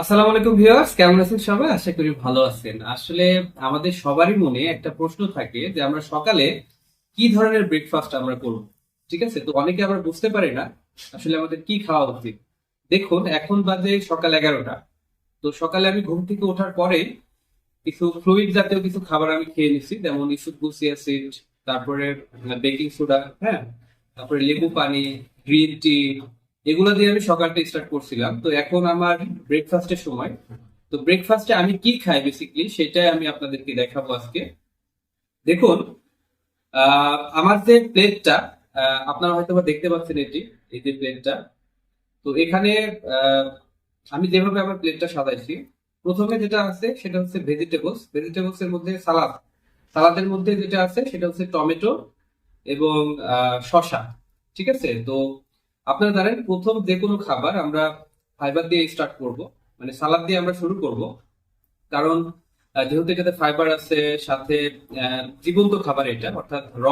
আসসালামু আলাইকুম ভিউয়ার্স, কেমন আছেন সবাই? আশা করি ভালো আছেন। আসলে আমাদের সবারই মনে একটা প্রশ্ন থাকে যে আমরা সকালে কি ধরনের ব্রেকফাস্ট আমরা করব? ঠিক আছে? তো অনেকে আমরা বুঝতে পারি না আসলে আমাদের কি খাওয়া উচিত। দেখুন, এখন বাজে সকাল এগারোটা। তো সকালে আমি ঘুম থেকে ওঠার পরে কিছু ফ্লুইড জাতীয় কিছু খাবার আমি খেয়ে নিচ্ছি যেমন ইসুকুসি অ্যাসিড তারপরে বেকিং সোডা হ্যাঁ? তারপরে লেবু পানি গ্রিন টি এগুলো দিয়ে আমি সকালটা স্টার্ট করছিলাম। তো এখন আমার ব্রেকফাস্টের সময়। তো ব্রেকফাস্টে আমি কি খাই বেসিকলি সেটাই আমি আপনাদেরকে দেখাবো আজকে। দেখুন আমার যে প্লেটটা আপনারা হয়তো বা দেখতে পাচ্ছেন এটি, এই যে প্লেটটা তো এখানে আমি যেভাবে আমার প্লেটটা সাজাইছি, প্রথমে যেটা আছে, সেটা হচ্ছে ভেজিটেবলস ভেজিটেবলস এর মধ্যে সালাদ সালাদের মধ্যে যেটা আছে, সেটা হচ্ছে টমেটো এবং শসা। ঠিক আছে? তো আপনারা জানেন প্রথম যে কোনো খাবার আমরা ফাইবার দিয়ে স্টার্ট করব মানে সালাদ দিয়ে আমরা শুরু করব। কারণ যেহেতু এটাতে ফাইবার আছে, সাথে জীবন্ত খাবার এটা, অর্থাৎ র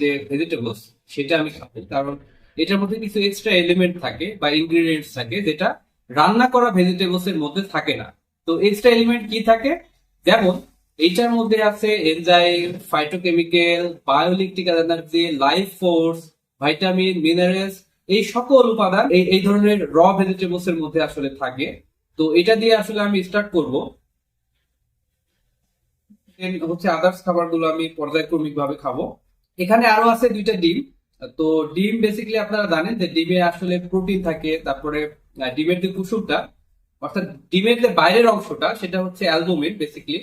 যে ভেজিটেবলস সেটা আমি খাব। কারণ এটার মধ্যে কিছু এক্সট্রা এলিমেন্ট থাকে বা ইনগ্রিডিয়েন্টস থাকে যেটা রান্না করা ভেজিটেবলস এর মধ্যে থাকে না। তো এক্সট্রা এলিমেন্ট কি থাকে? যেমন, এইটার মধ্যে আছে enzyme phytochemical bioelectrical energy life force vitamin minerals এই সকল উপাদান, এই এই ধরনের র ভেজিটেবলস এর মধ্যে আসলে থাকে। তো এটা দিয়ে আসলে আমি স্টার্ট করব। হচ্ছে আদার্স খাবারগুলো আমি পর্যায়ক্রমিক ভাবে খাব। এখানে আরও আছে দুইটা ডিম। তো ডিম বেসিক্যালি আপনারা জানেন যে ডিমে আসলে প্রোটিন থাকে, তারপরে ডিমের যে কুসুমটা অর্থাৎ ডিমের যে বাইরের অংশটা, সেটা হচ্ছে অ্যালবুমিন বেসিক্যালি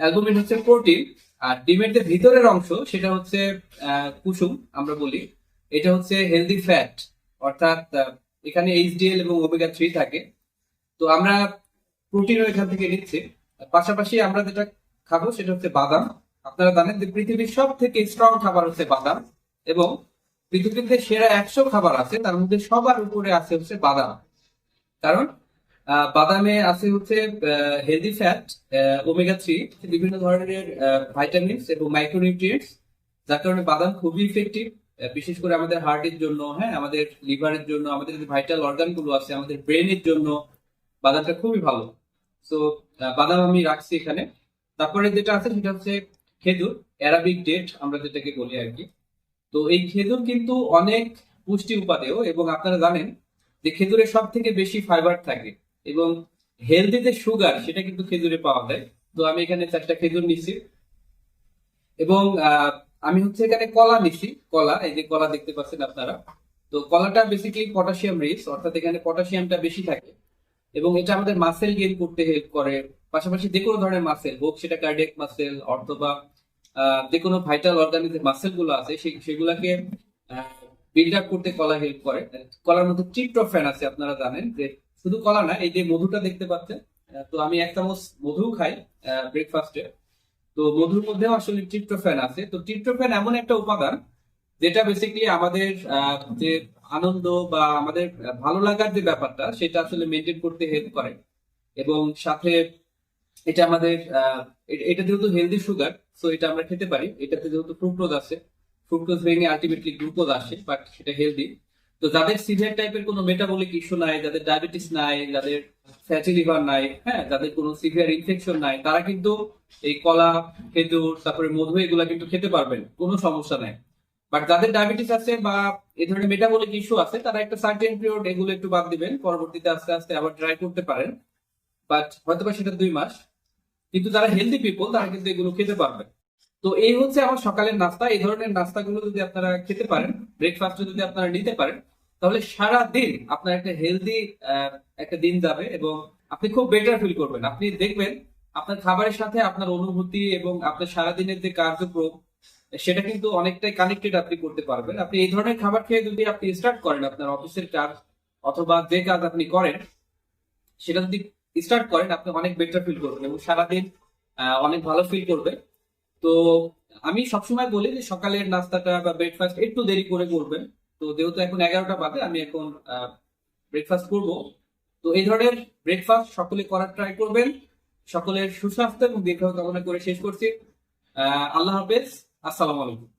অ্যালবুমিন হচ্ছে প্রোটিন আর ডিমের যে ভিতরের অংশ, সেটা হচ্ছে কুসুম, আমরা বলি। এটা হচ্ছে হেলদি ফ্যাট অর্থাৎ এখানে এইচডিএল এবং ওমেগা থ্রি থাকে। তো আমরা প্রোটিনও এখান থেকে নিচ্ছি। পাশাপাশি আমরা যেটা খাব সেটা হচ্ছে বাদাম। আপনারা জানেন যে পৃথিবীর সব থেকে স্ট্রং খাবার হচ্ছে বাদাম এবং পৃথিবীতে সেরা একশো খাবার আছে, তার মধ্যে সবার উপরে আছে হচ্ছে বাদাম। কারণ বাদামে আছে হচ্ছে হেলদি ফ্যাট ওমেগা থ্রি বিভিন্ন ধরনের ভাইটামিনস এবং মাইক্রোনিউট্রিয়েন্টস যার কারণে বাদাম খুবই ইফেক্টিভ বিশেষ করে আমাদের হার্টের জন্য হ্যাঁ আমাদের লিভারের জন্য, আমাদের যে ভাইটাল অর্গানগুলো আছে, আমাদের ব্রেনের জন্য বাদামটা খুবই ভালো। তো বাদাম আমি রাখছি এখানে। তারপরে যেটা আছে সেটা হচ্ছে খেজুর অ্যারাবিক ডেট আমরা যেটাকে বলি আর কি। তো এই খেজুর কিন্তু অনেক পুষ্টি উপাদেয় এবং আপনারা জানেন যে খেজুরে সব থেকে বেশি ফাইবার থাকে এবং হেলদি যে সুগার সেটা কিন্তু খেজুরে পাওয়া যায়। তো আমি এখানে চারটা খেজুর নিচ্ছি। এবং আমি হচ্ছে এখানে কলা নিচ্ছি কলা, এই যে কলা দেখতে পাচ্ছেন আপনারা। তো কলাটা বেসিক্যালি পটাশিয়াম রিচ অর্থাৎ এখানে পটাশিয়ামটা বেশি থাকে। এবং এটা আমাদের মাসেল গেইন করতে হেল্প করে। পাশাপাশি যে কোনো ধরনের মাসেল হোক সেটা কার্ডিয়াক মাসেল অথবা যে কোনো ভাইটাল অর্গানের যে মাসেলগুলো আছে সেগুলাকে বিল্ড আপ করতে কলা হেল্প করে। কলার মধ্যে ট্রিপ্টোফ্যান আছে, আপনারা জানেন যে, শুধু কলা না, এই যে মধুটা দেখতে পাচ্ছেন তো আমি এক চামচ মধু খাই ব্রেকফাস্টে তো মধুর মধ্যেও আসলে ট্রিপ্টোফ্যান আছে। তো ট্রিপ্টোফ্যান এমন একটা উপাদান যেটা বেসিক্যালি আমাদের যে আনন্দ বা আমাদের ভালো লাগার যে ব্যাপারটা, সেটা আসলে মেনটেন করতে হেল্প করে। এবং সাথে এটা আমাদের এটা যেহেতু হেলদি সুগার সো এটা আমরা খেতে পারি। এটাতে যেহেতু ফ্রুক্টোজ আছে ফ্রুক্টোজ ভেঙে আলটিমেটলি গ্লুকোজ আসে বাট সেটা হেলদি তো যাদের সিভিয়ার টাইপের কোনো মেটাবলিক ইস্যু নাই, যাদের ডায়াবেটিস নাই, যাদের ফ্যাটি লিভার নাই হ্যাঁ যাদের কোনো সিভিয়ার ইনফেকশন নাই, তারা কিন্তু এই কলা, খেজুর, তারপরে মধু এগুলা কিন্তু খেতে পারবেন, কোনো সমস্যা নাই। বাট যাদের ডায়াবেটিস আছে বা এই ধরনের মেটাবলিক ইস্যু আছে, তারা একটা সার্টেন পিরিয়ড এগুলো একটু বাদ দিবেন, পরবর্তীতে আস্তে আস্তে আবার ট্রাই করতে পারেন। বাট হয়তো সেটা দুই মাস। কিন্তু যারা হেলদি পিপল তারা কিন্তু এগুলো খেতে পারবে তো এই হচ্ছে আমার সকালের নাস্তা। এই ধরনের নাস্তাগুলো যদি আপনারা খেতে পারেন ব্রেকফাস্টে যদি আপনারা নিতে পারেন, তাহলে সারা দিন আপনার একটা হেলদি একটা দিন যাবে এবং আপনি খুব বেটার ফিল করবেন। আপনি দেখবেন আপনার খাবারের সাথে আপনার অনুভূতি এবং আপনার সারাদিনের যে কার্যক্রম, সেটা কিন্তু অনেকটাই কানেক্টেড আপনি করতে পারবেন। আপনি এই ধরনের খাবার খেয়ে যদি আপনি স্টার্ট করেন আপনার অফিসের কাজ অথবা যে কাজ আপনি করেন, সেটা যদি স্টার্ট করেন, আপনি অনেক বেটার ফিল করবেন এবং সারাদিন অনেক ভালো ফিল করবে তো আমি সবসময় বলি যে সকালের নাস্তাটা বা ব্রেকফাস্ট একটু দেরি করে করবেন। তো যেহেতু এখন এগারোটা বাদে আমি এখন ব্রেকফাস্ট করব। তো এই ধরনের ব্রেকফাস্ট সকলে করার ট্রাই করবেন। সকলের সুস্বাস্থ্য এবং দীর্ঘ কামনা করে শেষ করছি। আল্লাহ হাফেজ। আসসালামু আলাইকুম।